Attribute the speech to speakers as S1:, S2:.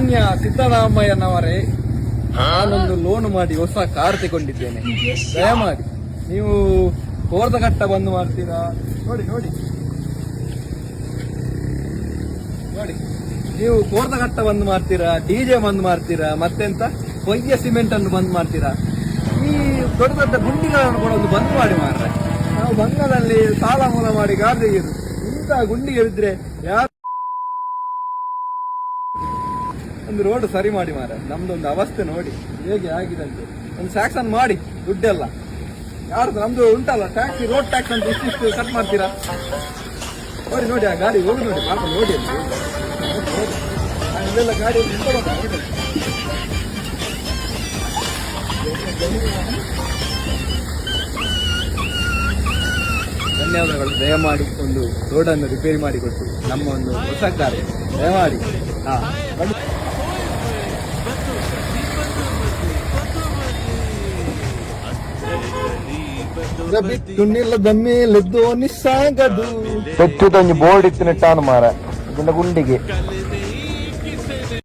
S1: ಮಾನ್ಯ ಸಿದ್ದರಾಮಯ್ಯನವರೇ ನಾನೊಂದು ಲೋನ್ ಮಾಡಿ ಹೊಸ ಕಾರ್ ತಗೊಂಡಿದ್ದೇನೆ. ದಯಮಾಡಿ ನೀವು ಕೋರ್ದ ಕೋರ್ದಘಟ್ಟ ಬಂದು ಮಾಡ್ತೀರಾ? ನೋಡಿ ನೋಡಿ. ನೋಡಿ. ನೀವು ಕೋರ್ದ ಕೋರ್ದಘಟ್ಟ ಬಂದು ಮಾಡ್ತೀರಾ ಡಿಜೆ ಬಂದ್ ಮಾಡ್ತೀರಾ ಮತ್ತೆಂತ? ಕೊಯ್ಯ ಸಿಮೆಂಟ್ ಅನ್ನು ಬಂದ್ ಮಾಡ್ತೀರಾ? ಈ ದೊಡ್ಡ ದೊಡ್ಡ ಗುಂಡಿಗಳನ್ನು ಕೂಡ ಒಂದು ಬಂದ್ ಮಾಡಿ ಮಾರ್ರೆ. ನಾವು ಬಂಗದಲ್ಲಿ ಸಾಲ ಮೂಲ ಮಾಡಿ ಗಾಡಿ ಇಂತಹ ಗುಂಡಿಗೆ ಬಿದ್ರೆ ಯಾರು ಒಂದು ರೋಡ್ ಸರಿ ಮಾಡಿ ಮಾರ ನಮ್ದೊಂದು ಅವಸ್ಥೆ ನೋಡಿ. ಹೇಗೆ ಆಗಿದೆ ಅಂತ. ಒಂದು ಸ್ಯಾಕ್ಷನ್ ಮಾಡಿ, ದುಡ್ಡೆಲ್ಲ. ಯಾರು ನಮ್ದು ಉಂಟಲ್ಲ ಟ್ಯಾಕ್ಸಿ ರೋಡ್ ಟ್ಯಾಕ್ಸ್ ಅಂತ ಇಷ್ಟಿಷ್ಟು ಕಟ್ ಮಾಡ್ತೀರಾ? ನೋಡಿ ನೋಡಿ, ಆ ಗಾಡಿ ಹೋಗಿ ನೋಡಿ, ಪಾಪ ನೋಡಿ ಇಲ್ಲೆಲ್ಲ ಗಾಡಿ. ಧನ್ಯವಾದಗಳು. ದಯಮಾಡಿ ಒಂದು ರೋಡನ್ನು ರಿಪೇರಿ ಮಾಡಿಕೊಟ್ಟು ನಮ್ಮ ಒಂದು ಹೊಸ ಕಾರ್ಯ ದಯಮಾಡಿ. ಹಾ ಬಿಟ್ಟು ನಿಲ್ಲದ ಮೇಲೆ ದೋಣಿ ಸಾಗದು
S2: ಪೆಟ್ಟುದೊಂದು ಬೋರ್ಡ್ ಟಾನ್ ಮಾರ ಇದನ್ನ ಗುಂಡಿಗೆ.